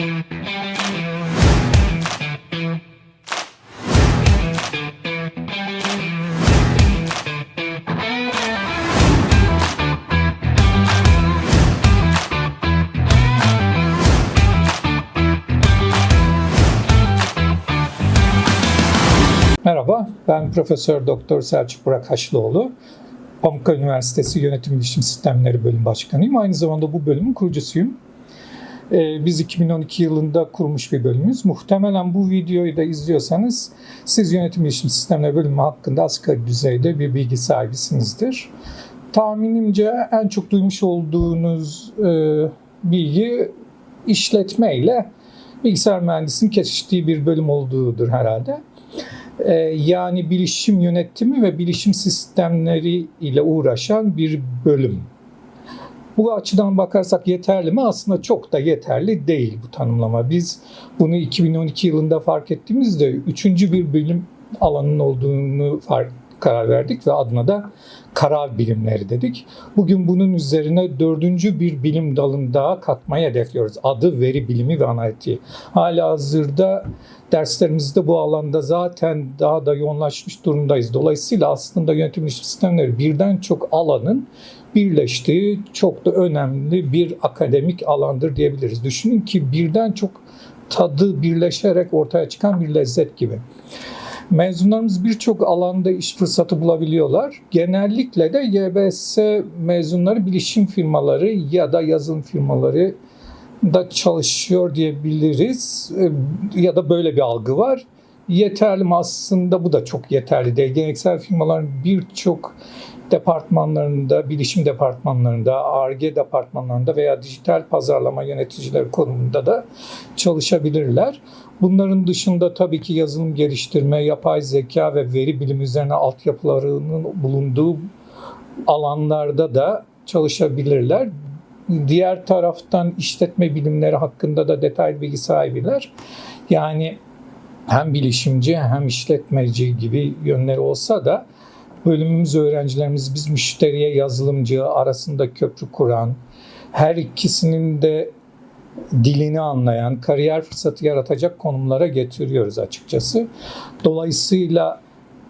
Merhaba, ben Profesör Doktor Selçuk Burak Haşlıoğlu. Pamukkale Üniversitesi Yönetim Bilişim Sistemleri Bölüm Başkanıyım. Aynı zamanda bu bölümün kurucusuyum. Ee, Biz 2012 yılında kurmuş bir bölümümüz. Muhtemelen bu videoyu da izliyorsanız siz Yönetim Bilişim Sistemleri Bölümü hakkında asgari düzeyde bir bilgi sahibisinizdir. Tahminimce en çok duymuş olduğunuz e, bilgi işletme ile bilgisayar mühendisinin kesiştiği bir bölüm olduğudur herhalde. Ee, yani bilişim yönetimi ve bilişim sistemleri ile uğraşan bir bölüm. Bu açıdan bakarsak yeterli mi? Aslında çok da yeterli değil bu tanımlama. Biz bunu 2012 yılında fark ettiğimizde üçüncü bir bilim alanının olduğunu fark karar verdik ve adına da karar bilimleri dedik. Bugün bunun üzerine dördüncü bir bilim dalını daha katmayı hedefliyoruz. Adı veri bilimi ve analitiği. Hala hazırda derslerimizde bu alanda zaten daha da yoğunlaşmış durumdayız. Dolayısıyla aslında yönetim sistemleri birden çok alanın birleştiği çok da önemli bir akademik alandır diyebiliriz. Düşünün ki birden çok tadı birleşerek ortaya çıkan bir lezzet gibi. Mezunlarımız birçok alanda iş fırsatı bulabiliyorlar. Genellikle de YBS mezunları bilişim firmaları ya da yazılım firmaları da çalışıyor diyebiliriz. Ee, Ya da böyle bir algı var. Yeterli mi aslında bu da çok yeterli değil. Geleneksel firmaların birçok departmanlarında, bilişim departmanlarında, ARGE departmanlarında veya dijital pazarlama yöneticileri konumunda da çalışabilirler. Bunların dışında tabii ki yazılım geliştirme, yapay zeka ve veri bilimi üzerine altyapılarının bulunduğu alanlarda da çalışabilirler. Diğer taraftan işletme bilimleri hakkında da detaylı bilgi sahibiler. Yani hem bilişimci hem işletmeci gibi yönleri olsa da bölümümüz öğrencilerimiz biz müşteriye yazılımcı arasında köprü kuran, her ikisinin de dilini anlayan, kariyer fırsatı yaratacak konumlara getiriyoruz açıkçası. Dolayısıyla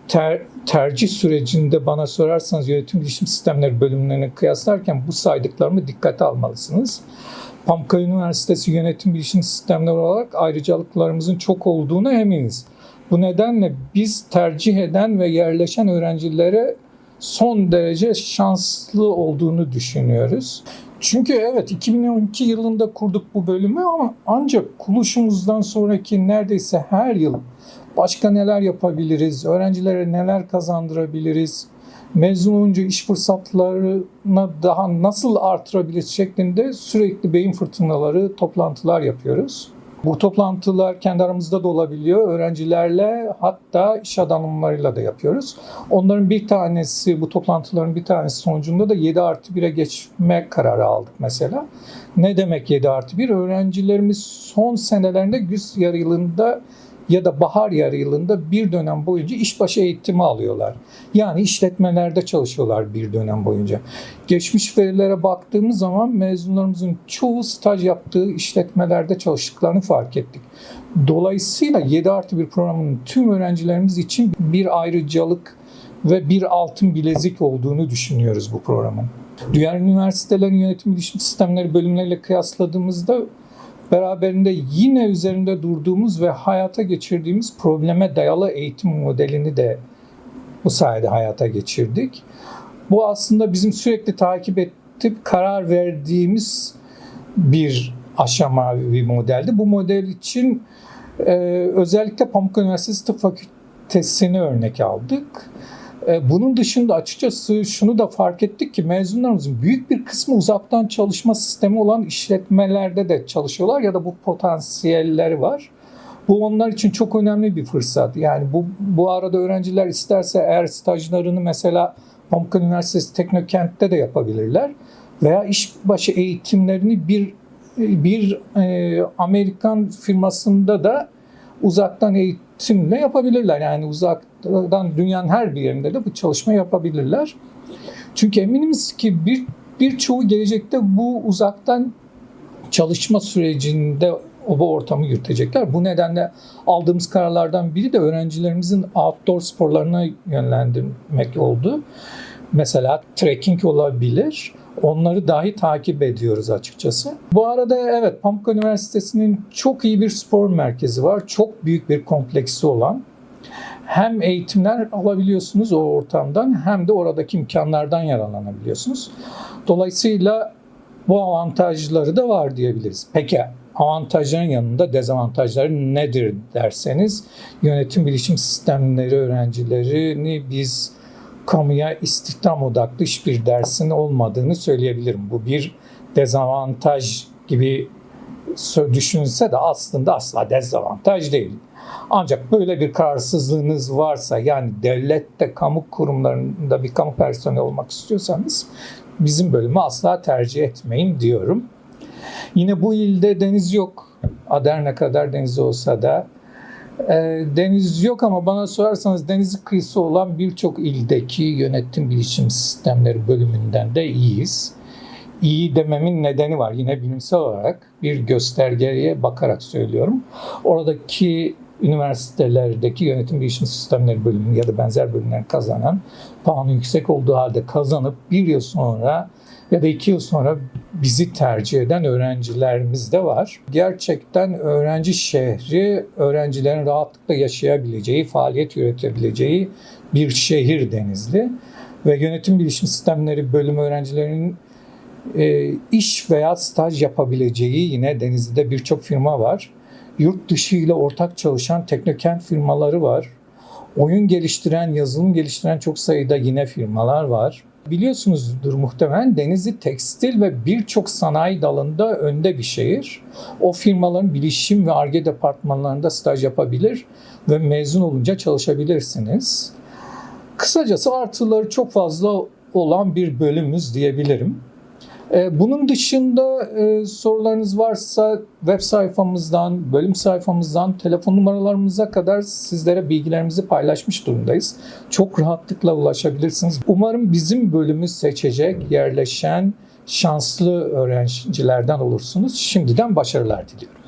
ter, tercih sürecinde bana sorarsanız yönetim bilişim sistemleri bölümlerini kıyaslarken bu saydıklarımı dikkate almalısınız. Pamukkale Üniversitesi Yönetim Bilişim Sistemleri olarak ayrıcalıklarımızın çok olduğunu eminiz. Bu nedenle biz tercih eden ve yerleşen öğrencilere son derece şanslı olduğunu düşünüyoruz. Çünkü evet 2012 yılında kurduk bu bölümü ama ancak kuruluşumuzdan sonraki neredeyse her yıl başka neler yapabiliriz, öğrencilere neler kazandırabiliriz, mezun olunca iş fırsatlarına daha nasıl artırabiliriz şeklinde sürekli beyin fırtınaları, toplantılar yapıyoruz. Bu toplantılar kendi aramızda da olabiliyor. Öğrencilerle hatta iş adamlarıyla da yapıyoruz. Onların bir tanesi, bu toplantıların bir tanesi sonucunda da 7 artı 1'e geçme kararı aldık mesela. Ne demek 7 artı 1? Öğrencilerimiz son senelerinde güz yarı yılında ya da bahar yarı yılında bir dönem boyunca işbaşı eğitimi alıyorlar. Yani işletmelerde çalışıyorlar bir dönem boyunca. Geçmiş verilere baktığımız zaman mezunlarımızın çoğu staj yaptığı işletmelerde çalıştıklarını fark ettik. Dolayısıyla 7 artı 1 programının tüm öğrencilerimiz için bir ayrıcalık ve bir altın bilezik olduğunu düşünüyoruz bu programın. Diğer üniversitelerin yönetim bilişim sistemleri bölümleriyle kıyasladığımızda beraberinde yine üzerinde durduğumuz ve hayata geçirdiğimiz probleme dayalı eğitim modelini de bu sayede hayata geçirdik. Bu aslında bizim sürekli takip edip karar verdiğimiz bir aşama bir modeldi. Bu model için e, özellikle Pamukkale Üniversitesi Tıp Fakültesini örnek aldık. E, Bunun dışında açıkçası şunu da fark ettik ki mezunlarımızın büyük bir kısmı uzaktan çalışma sistemi olan işletmelerde de çalışıyorlar ya da bu potansiyelleri var. Bu onlar için çok önemli bir fırsat. Yani bu, bu arada öğrenciler isterse eğer stajlarını mesela Pamukkale Üniversitesi Teknokent'te de yapabilirler. Veya işbaşı eğitimlerini bir bir e, Amerikan firmasında da uzaktan eğitimle yapabilirler. Yani uzaktan dünyanın her bir yerinde de bu çalışma yapabilirler. Çünkü eminimiz ki bir birçoğu gelecekte bu uzaktan çalışma sürecinde o bu ortamı yürütecekler. Bu nedenle aldığımız kararlardan biri de öğrencilerimizin outdoor sporlarına yönlendirmek oldu. Mesela trekking olabilir. Onları dahi takip ediyoruz açıkçası. Bu arada evet Pamukkale Üniversitesi'nin çok iyi bir spor merkezi var. Çok büyük bir kompleksi olan. Hem eğitimler alabiliyorsunuz o ortamdan hem de oradaki imkanlardan yararlanabiliyorsunuz. Dolayısıyla bu avantajları da var diyebiliriz. Peki avantajların yanında dezavantajları nedir derseniz yönetim bilişim sistemleri öğrencilerini biz kamuya istihdam odaklı hiçbir dersin olmadığını söyleyebilirim. Bu bir dezavantaj gibi düşünülse de aslında asla dezavantaj değil. Ancak böyle bir kararsızlığınız varsa yani devlette, kamu kurumlarında bir kamu personeli olmak istiyorsanız bizim bölümü asla tercih etmeyin diyorum. Yine bu ilde deniz yok. Aderna kadar deniz olsa da e, deniz yok ama bana sorarsanız deniz kıyısı olan birçok ildeki yönetim bilişim sistemleri bölümünden de iyiyiz. İyi dememin nedeni var. Yine bilimsel olarak bir göstergeye bakarak söylüyorum. Oradaki üniversitelerdeki yönetim bilişim sistemleri bölümünü ya da benzer bölümleri kazanan puanı yüksek olduğu halde kazanıp bir yıl sonra ya da iki yıl sonra bizi tercih eden öğrencilerimiz de var. Gerçekten öğrenci şehri, öğrencilerin rahatlıkla yaşayabileceği, faaliyet yürütebileceği bir şehir Denizli. Ve yönetim bilişim sistemleri bölümü öğrencilerinin e, iş veya staj yapabileceği yine Denizli'de birçok firma var. Yurt dışı ile ortak çalışan teknokent firmaları var. Oyun geliştiren, yazılım geliştiren çok sayıda yine firmalar var. Biliyorsunuzdur muhtemelen Denizli tekstil ve birçok sanayi dalında önde bir şehir. O firmaların bilişim ve ARGE departmanlarında staj yapabilir ve mezun olunca çalışabilirsiniz. Kısacası artıları çok fazla olan bir bölümümüz diyebilirim. Ee, Bunun dışında e, sorularınız varsa web sayfamızdan, bölüm sayfamızdan, telefon numaralarımıza kadar sizlere bilgilerimizi paylaşmış durumdayız. Çok rahatlıkla ulaşabilirsiniz. Umarım bizim bölümü seçecek, yerleşen şanslı öğrencilerden olursunuz. Şimdiden başarılar diliyorum.